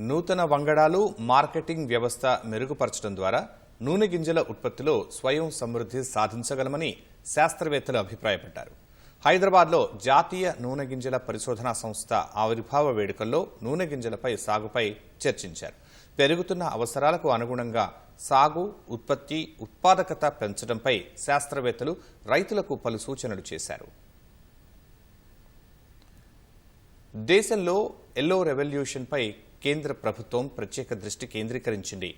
నూతన వంగడాలు మార్కెటింగ్ వ్యవస్థ మెరుగుపరచడం ద్వారా నూనె గింజల ఉత్పత్తిలో స్వయం సమృద్ధి సాధించగలమని శాస్త్రవేత్తలు అభిప్రాయపడ్డారు. హైదరాబాద్లో జాతీయ నూనె గింజల పరిశోధనా సంస్థ ఆవిర్భావ వేడుకల్లో నూనె గింజలపై సాగుపై చర్చించారు. పెరుగుతున్న అవసరాలకు అనుగుణంగా సాగు ఉత్పత్తి ఉత్పాదకత పెంచడంపై శాస్త్రవేత్తలు రైతులకు పలు సూచనలు చేశారు. దేశంలో ఎల్లో రెవల్యూషన్పై కేంద్ర ప్రభుత్వం ప్రత్యేక దృష్టి కేంద్రీకరించింది.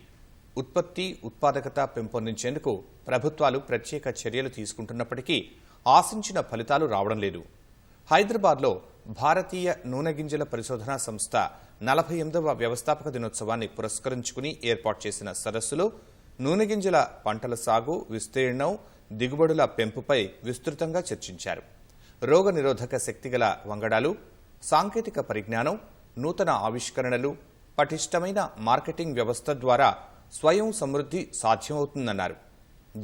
ఉత్పత్తి ఉత్పాదకత పెంపొందించేందుకు ప్రభుత్వాలు ప్రత్యేక చర్యలు తీసుకుంటున్నప్పటికీ ఆశించిన ఫలితాలు రావడం లేదు. హైదరాబాద్లో భారతీయ నూనె గింజల పరిశోధనా సంస్థ నలభై ఎనిమిదవ వ్యవస్థాపక దినోత్సవాన్ని పురస్కరించుకుని ఏర్పాటు చేసిన సదస్సులో నూనె గింజల పంటల సాగు విస్తీర్ణం దిగుబడుల పెంపుపై విస్తృతంగా చర్చించారు. రోగ నిరోధక శక్తిగల వంగడాలు సాంకేతిక పరిజ్ఞానం నూతన ఆవిష్కరణలు పటిష్టమైన మార్కెటింగ్ వ్యవస్థ ద్వారా స్వయం సమృద్ధి సాధ్యమవుతుందన్నారు.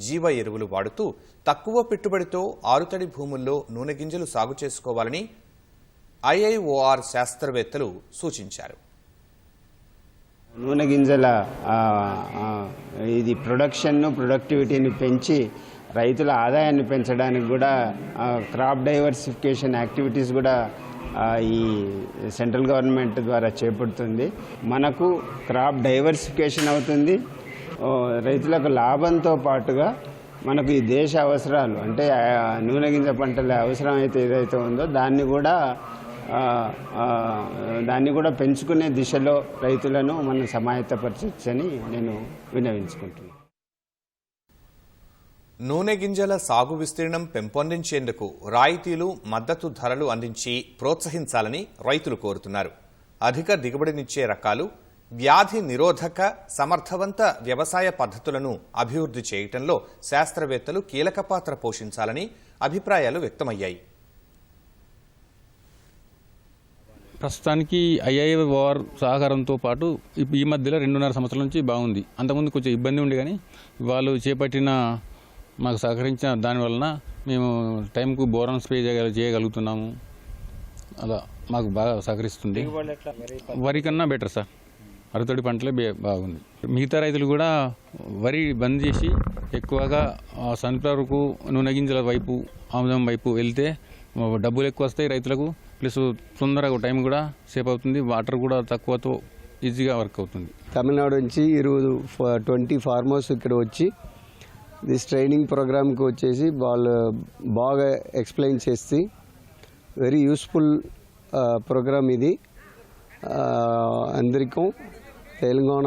జీవ ఎరువులు వాడుతూ తక్కువ పెట్టుబడితో ఆరుతడి భూముల్లో నూనె గింజలు సాగు చేసుకోవాలని ఐఐఓఆర్ శాస్త్రవేత్తలు సూచించారు. నూనె గింజల ఇది ప్రొడక్షన్ను ప్రొడక్టివిటీని పెంచి రైతుల ఆదాయాన్ని పెంచడానికి కూడా క్రాప్ డైవర్సిఫికేషన్ యాక్టివిటీస్ కూడా ఈ సెంట్రల్ గవర్నమెంట్ ద్వారా చేపడుతుంది. మనకు క్రాప్ డైవర్సిఫికేషన్ అవుతుంది. రైతులకు లాభంతో పాటుగా మనకు ఈ దేశ అవసరాలు అంటే నూనె గింజ పంటల అవసరం అయితే ఏదైతే ఉందో దాన్ని కూడా దాన్ని కూడా పెంచుకునే దిశలో రైతులను మనం సమాయత్తపరచని నేను వినవించుకుంటున్నాను. నూనె గింజల సాగు విస్తీర్ణం పెంపొందించేందుకు రాయితీలు మద్దతు ధరలు అందించి ప్రోత్సహించాలని రైతులు కోరుతున్నారు. అధిక దిగుబడినిచ్చే రకాలు వ్యాధి నిరోధక సమర్థవంత వ్యవసాయ పద్ధతులను అభివృద్ధి చేయటంలో శాస్త్రవేత్తలు కీలక పాత్ర పోషించాలని అభిప్రాయాలు వ్యక్తమయ్యాయి. ప్రస్తుతానికి ఐఐఓఆర్ సహకారంతో పాటు ఈ మధ్యలో రెండున్నర సంవత్సరాల నుంచి బాగుంది. అంతకుముందు కొంచెం ఇబ్బంది ఉండే కానీ వాళ్ళు చేపట్టిన మాకు సహకరించిన దాని వలన మేము టైంకు బోరాన్ స్ప్రే చేయగల చేయగలుగుతున్నాము. అలా మాకు బాగా సహకరిస్తుంది. వరి కన్నా బెటర్ సార్. అరతడి పంటలే బే- బాగుంది. మిగతా రైతులు కూడా వరి బంద్ చేసి ఎక్కువగా ఆ సన్ఫ్లవర్కు నూనె గింజల వైపు ఆముదం వైపు వెళ్తే డబ్బులు ఎక్కువ వస్తాయి రైతులకు. ప్లస్ తొందరగా టైం కూడా సేఫ్ అవుతుంది. వాటర్ కూడా తక్కువతో ఈజీగా వర్క్ అవుతుంది. తమిళనాడు నుంచి ఇరువురు ట్వంటీ ఫార్మర్స్ ఇక్కడ వచ్చి దిస్ ట్రైనింగ్ ప్రోగ్రామ్కి వచ్చేసి వాళ్ళు బాగా ఎక్స్ప్లెయిన్ చేసి వెరీ యూస్ఫుల్ ప్రోగ్రామ్ ఇది. అందరికో అందరికీ తెలంగాణ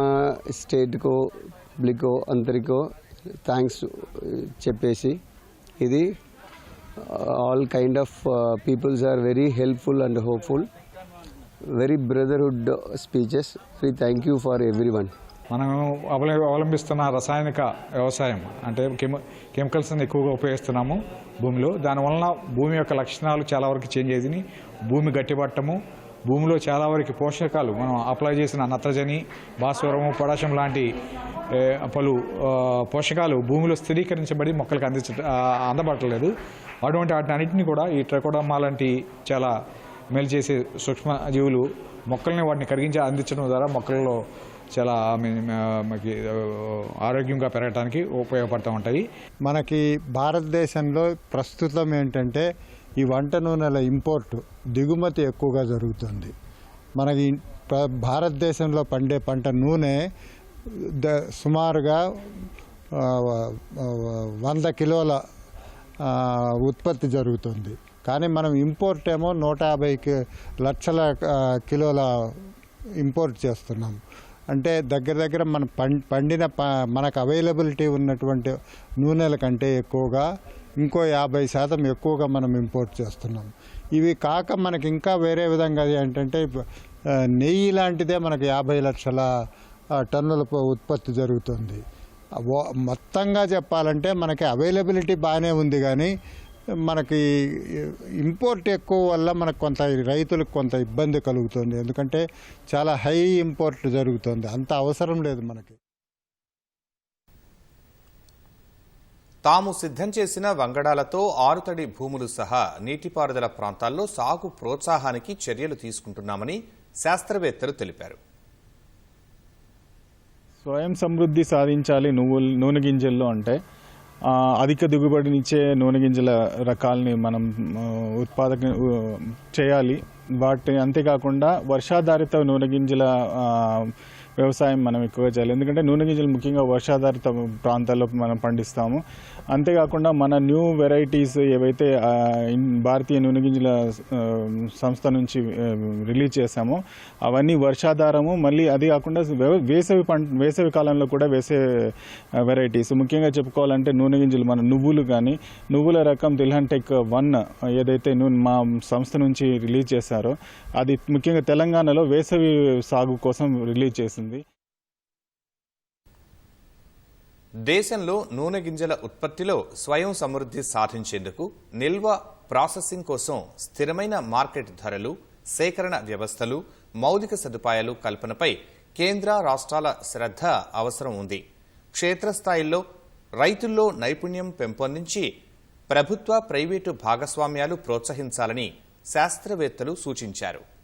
స్టేట్కో పబ్లికో అందరికో థ్యాంక్స్ చెప్పేసి ఇది all kind of peoples are very helpful and hopeful very brotherhood speeches very thank you for everyone మనం అవల అవలంబిస్తున్న రసాయనిక వ్యవసాయం అంటే కెమి కెమికల్స్ని ఎక్కువగా ఉపయోగిస్తున్నాము భూమిలో. దానివలన భూమి యొక్క లక్షణాలు చాలా వరకు చేంజ్ అయ్యింది భూమి గట్టిపట్టము భూమిలో చాలా వరకు పోషకాలు మనం అప్లై చేసిన నత్రజని భాస్వరము పొటాషియం లాంటి పలు పోషకాలు భూమిలో స్థిరీకరించబడి మొక్కలకు అందించ అందబట్టలేదు అటువంటి వాటిని అన్నింటినీ కూడా ఈ ట్రకోడమా లాంటి చాలా మేలు చేసే సూక్ష్మ జీవులు మొక్కల్ని వాటిని కరిగించి అందించడం ద్వారా మొక్కల్లో చాలా మనకి ఆరోగ్యంగా పెరగడానికి ఉపయోగపడుతూ ఉంటాయి మనకి భారతదేశంలో ప్రస్తుతం ఏంటంటే ఈ వంట నూనెల ఇంపోర్ట్ దిగుమతి ఎక్కువగా జరుగుతుంది. మనకి భారతదేశంలో పండే పంట నూనె ద- సుమారుగా వంద కిలోల ఉత్పత్తి జరుగుతుంది. కానీ మనం ఇంపోర్ట్ ఏమో నూట యాభై లక్షల కిలోల ఇంపోర్ట్ చేస్తున్నాం. అంటే దగ్గర దగ్గర మన పండిన ప- మనకు అవైలబిలిటీ ఉన్నటువంటి నూనెల కంటే ఎక్కువగా ఇంకో యాభై శాతం ఎక్కువగా మనం ఇంపోర్ట్ చేస్తున్నాం. ఇవి కాక మనకి ఇంకా వేరే విధంగా ఏంటంటే నెయ్యి లాంటిదే మనకు యాభై లక్షల టన్నుల ఉత్పత్తి జరుగుతుంది. మొత్తంగా చెప్పాలంటే మనకి అవైలబిలిటీ బాగానే ఉంది కానీ మనకి ఇంపోర్ట్ ఎక్కువ వల్ల మనకు కొంత రైతులకు కొంత ఇబ్బంది కలుగుతుంది. ఎందుకంటే చాలా హై ఇంపోర్ట్ జరుగుతుంది. అంత అవసరం లేదు మనకి. తాము సిద్ధం చేసిన వంగడాలతో ఆరుతడి భూములు సహా నీటిపారుదల ప్రాంతాల్లో సాగు ప్రోత్సాహానికి చర్యలు తీసుకుంటున్నామని శాస్త్రవేత్తలు తెలిపారు. స్వయం సమృద్ధి సాధించాలి నువ్వులు నూనె గింజల్లో అంటే అధిక దిగుబడినిచ్చే నూనె గింజల రకాలని మనం ఉత్పాదక చేయాలి. వాటి అంతేకాకుండా వర్షాధారిత నూనె గింజల వ్యవసాయం మనం ఎక్కువగా చేయాలి. ఎందుకంటే నూనె గింజలు ముఖ్యంగా వర్షాధారిత ప్రాంతాల్లో మనం పండిస్తాము. అంతేకాకుండా మన న్యూ వెరైటీస్ ఏవైతే భారతీయ నూనె గింజల సంస్థ నుంచి రిలీజ్ చేశామో అవన్నీ వర్షాధారము. మళ్ళీ అది కాకుండా వేసవి పంట వేసవి కాలంలో కూడా వేసే వెరైటీస్. ముఖ్యంగా చెప్పుకోవాలంటే నూనె గింజలు మన నువ్వులు కానీ నువ్వుల రకం తిల్హన్ టెక్ వన్ ఏదైతే నూనె మా సంస్థ నుంచి రిలీజ్ చేశారో అది ముఖ్యంగా తెలంగాణలో వేసవి సాగు కోసం రిలీజ్ చేసింది. దేశంలో నూనె గింజల ఉత్పత్తిలో స్వయం సమృద్ధి సాధించేందుకు నిల్వ ప్రాసెసింగ్ కోసం స్థిరమైన మార్కెట్ ధరలు సేకరణ వ్యవస్థలు మౌలిక సదుపాయాలు కల్పనపై కేంద్ర రాష్ట్రాల శ్రద్ధ అవసరం ఉంది. క్షేత్రస్థాయిలో రైతుల్లో నైపుణ్యం పెంపొందించి ప్రభుత్వ ప్రైవేటు భాగస్వామ్యాలు ప్రోత్సహించాలని శాస్త్రవేత్తలు సూచించారు.